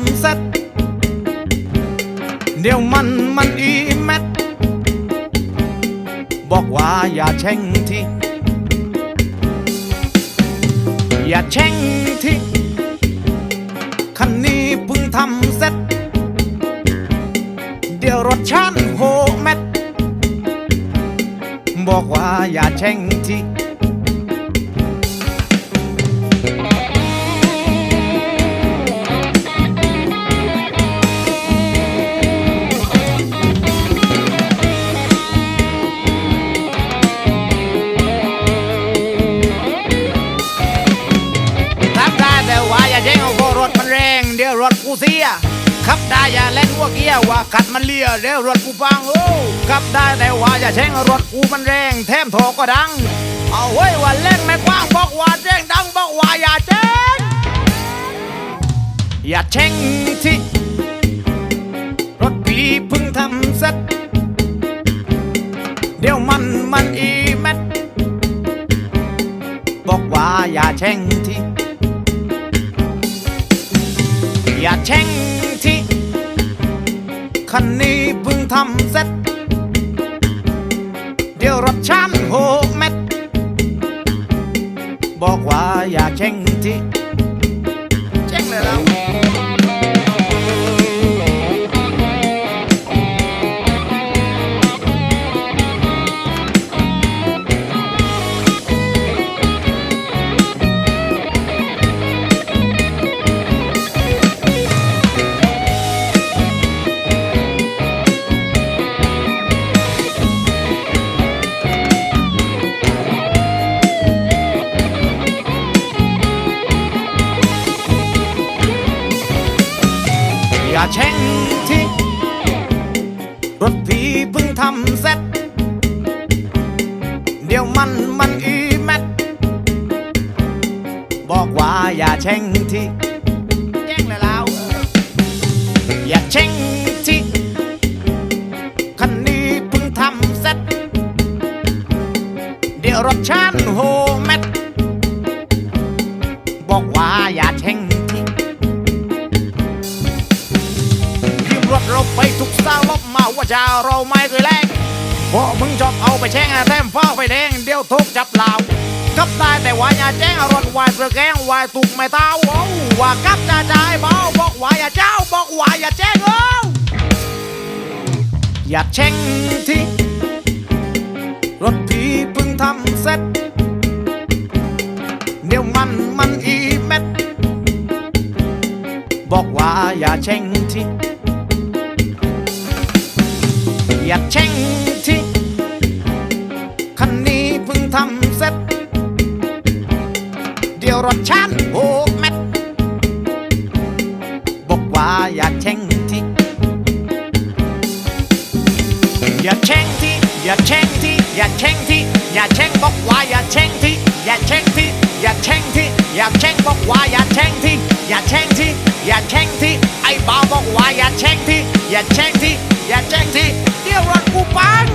ำเสร็จ เดี๋ยวมันมันอีแมทบอกว่าอย่าแช่งที่ อย่าแช่งที่คันนี้เพิ่งทำเสร็จ เดี๋ยวรถชันโหแมทบอกว่าอย่าแช่งที่ กูเสียขับได้อย่าเล่นหัวเกียร์ว่าขัดมันเลียเดี๋ยวรถกูฟังโอ้ขับได้แต่ว่าอย่าแช่งรถกูมันแรงแถมโถก็ดัง เอาเว้ยว่าเล่นไม่กว้างบอกว่าแจ้งดังบอกว่าอย่าแจ้งอย่าแช่งที่รถพี่เพิ่งทำเสร็จเดี๋ยวมันมันอีแมทบอกว่าอย่าแช่ง อย่าแช่งที่คันนี้เพิ่งทำเสร็จ เดี๋ยวรถช้า อย่าแช่งที่รถพี่เพิ่งทำเสร็จ เดี๋ยวมันมันอีแมทบอกว่าอย่าแช่งที่แจ้งเลยแล้วอย่าแช่งที่คันนี้เพิ่งทำเสร็จ เดี๋ยวรถชันโฮ ไปทุกสาลบมาว่าจะเราไม่เคยแรงเพราะมึงชอบเอาไปแช่งแทมฟ้าไฟแดงเดี๋ยวทุกจับลาวกับได้แต่ว่าอย่าแจ้งรถวายเสือแกงวายตุกไม่เต้าโอ้ว่ากับจะจ่ายเบาบอกว่าอย่าเจ้าบอกว่าอย่าแจ้งเอ้อย่าแช่งที่รถพี่เพิ่งทำเสร็จเดี๋ยวมันมันอีแมทบอกว่าอย่าแช่งที่ อย่าแช่งที่คันนี้เพิ่งทำเสร็จ เดี๋ยวรถชันโหกเม็ดบอกว่าอย่าแช่งที่อย่าแช่งที่อย่าแช่งที่อย่าแช่งที่อย่าแช่งบอกว่าอย่าแช่งที่อย่าแช่งที่อย่าแช่งที่อย่าแช่งบอกว่าอย่าแช่งที่อย่าแช่งที่อย่าแช่งที่ไอ้บ่าวบอกว่าอย่าแช่งที่ อย่าแช่งที่อย่าแช่งที่เดี๋ยวรถกูปัง